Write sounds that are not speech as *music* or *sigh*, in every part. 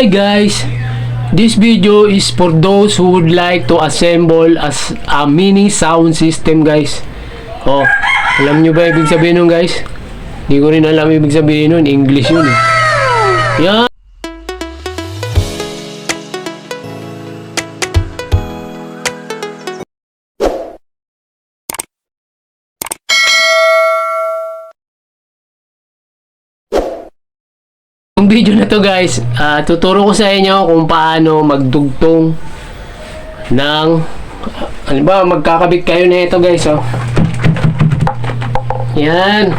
Hi guys, this video is for those who would like to assemble as a mini sound system guys. Oh, alam nyo ba ibig sabihin nun guys? Hindi ko rin alam ibig sabihin nun, English yun eh. Yan. Video na to guys, ah, tuturo ko sa inyo kung paano magdugtong ng ano ba, magkakabit kayo na ito guys oh. Yan.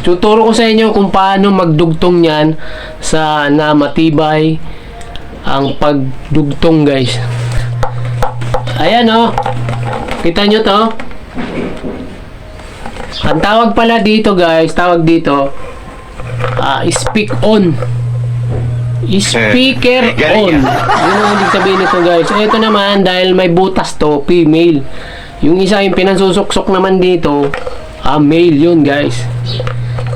Tuturo ko sa inyo kung paano magdugtong yan sa na matibay ang pagdugtong guys. Ayan oh. Kita nyo to? Ang tawag pala dito guys, tawag dito, Ah, speak on. Speaker on. Galing Yun ang ibig sabihin nito guys. Ito naman, dahil may butas to, female. Yung isa, yung pinansusuksok naman dito, ah, male yun guys.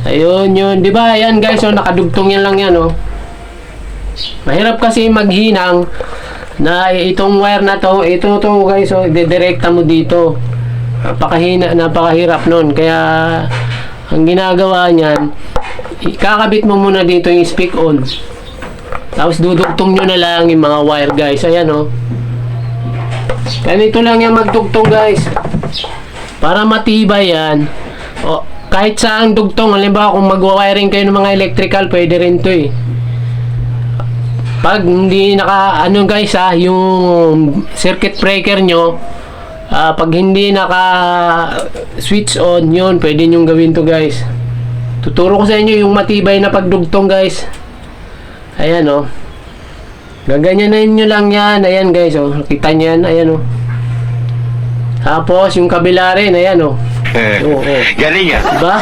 Ayun yun. Di ba? Ayan guys, oh, nakadugtong yan lang yan, oh. Mahirap kasi maghinang na itong wire na to, ito to guys, oh, dedirekta mo dito. Napakahina, napakahirap nun. Kaya, ang ginagawa niyan, ikakabit mo muna dito yung speak on. Tapos dudugtong nyo na lang yung mga wire guys. Ayan oh. Ganito lang yung magdugtong guys. Para matibay yan. O, kahit saan dugtong. Halimbawa kung magwa-wiring kayo ng mga electrical, pwede rin to eh. Pag hindi naka, ano guys ah, yung circuit breaker nyo, ah, pag hindi naka switch on yun, pwede nyo gawin to guys. Tuturo ko sa inyo yung matibay na pagdugtong guys. Ayan oh. Gaganyanin nyo lang yan. Ayan guys oh. Kita nyo yan. Ayan oh. Tapos yung kabila rin. Ayan oh. Oo, oo. Galing ah. Diba?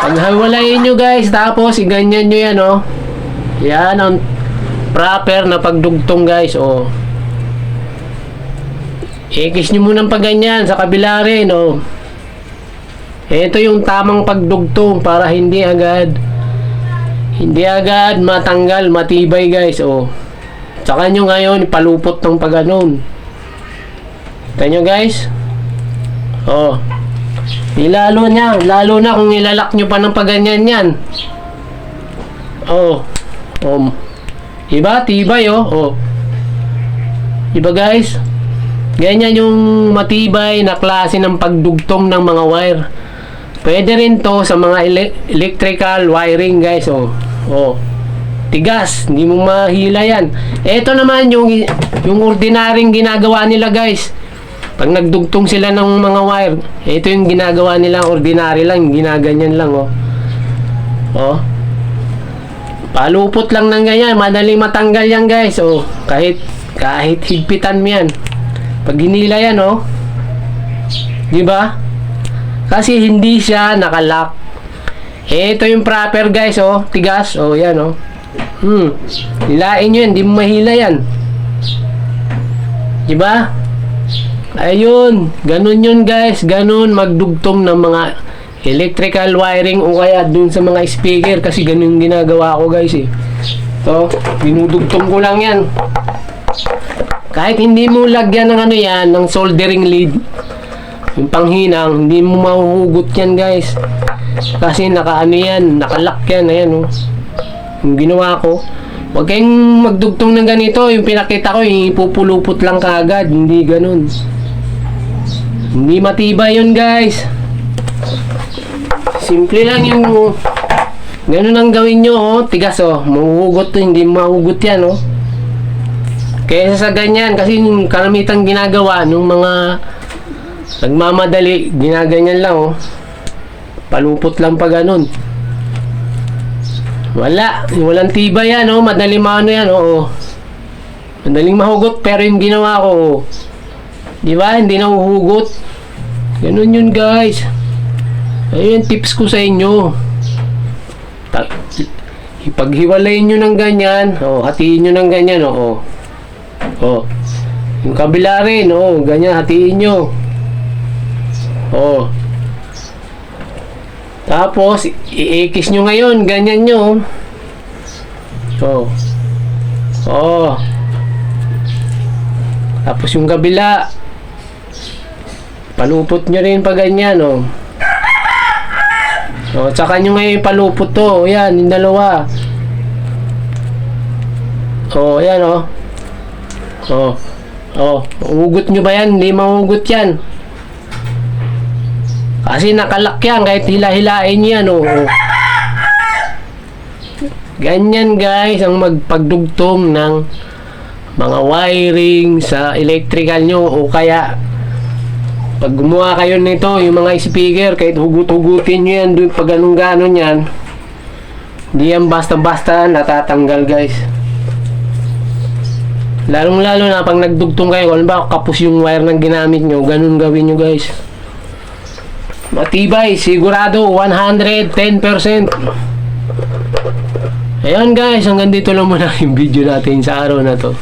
Paghiwalayin nyo guys. Tapos iganyan nyo yan oh. Yan ang proper na pagdugtong guys oh. Ikis nyo muna pa ganyan sa kabila rin oh. Ito yung tamang pagdugtong para hindi agad hindi agad matanggal, matibay guys oh. Tsaka nyo ngayon ipalupot ng paganon. Kita nyo guys? Oh. Di lalo niya, lalo na kung ilalak nyo pa ng paganyan yan. Oh. Oh. Diba? Tibay oh. Oh. Diba guys? Ganyan yung matibay na klase ng pagdugtong ng mga wire. Pwede rin to sa mga ele- electrical wiring guys. Oh. Oh. Tigas, hindi mo mahila yan. Ito naman yung yung ordinaryong ginagawa nila guys. Pag nagdugtong sila ng mga wire, ito yung ginagawa nila ordinary lang, ginaganyan lang oh. Oh. Palupot lang ng ganyan, madaling matanggal yan guys. Oh, kahit kahit higpitan mo yan. Pag hinila yan oh. 'Di ba? Kasi hindi siya nakalock. Ito yung proper guys oh, tigas. Oh, yan oh. Hmm. Hilain nyo yan, hindi mo mahila yan. Diba? Ayun, ganun yun guys, ganun magdugtong ng mga electrical wiring o kaya dun sa mga speaker kasi ganun yung ginagawa ko guys eh. So, dinudugtong ko lang yan. Kahit hindi mo lagyan ng ano yan, ng soldering lead, yung panghinang, hindi mo mahuhugot yan guys. Kasi naka ano yan, nakalock yan, ayan oh. Yung ginawa ko. Huwag kayong magdugtong ng ganito, yung pinakita ko, ipupulupot lang kaagad, hindi ganun. Hindi matibay yun guys. Simple lang yung ganun ang gawin nyo, oh. tigas oh, mahuhugot to, hindi mahuhugot yan oh. Kaya sa ganyan, kasi yung kalamitang ginagawa nung mga nagmamadali, ginaganyan lang oh. Palupot lang pa ganun. Wala, walang tibay yan oh, madaling maano yan oh. Madaling mahugot pero yung ginawa ko oh. Di ba? Hindi na uhugot. Ganun yun guys. Ayun tips ko sa inyo. Ta- ipaghiwalayin nyo ng ganyan. Oh, hatiin nyo ng ganyan. Oh, oh. oh. Yung kabila rin. Oh, ganyan. Hatiin nyo. Oh. Tapos, i-ikis nyo ngayon. Ganyan nyo. Oh. Oh. Tapos yung kabila. Palupot nyo rin pa ganyan, oh. Oh, tsaka nyo ngayon palupot to. Yan, yung dalawa. Oh, yan, oh. Oh. Oh, ugot nyo ba yan? Hindi maugot yan. Kasi nakalak yan, kahit hila-hilain yan, oh. Ganyan guys ang magpagdugtong ng mga wiring sa electrical nyo o kaya pag gumawa kayo nito, yung mga speaker, kahit hugut-hugutin nyo yan doon pag ganun ganon yan, hindi yan basta-basta natatanggal guys. Lalong lalo na pag nagdugtong kayo, kung ba kapos yung wire ng ginamit nyo, ganun gawin nyo guys. Matibay, sigurado 110%. Ayan guys, hanggang dito lang muna *laughs* yung video natin sa araw na to.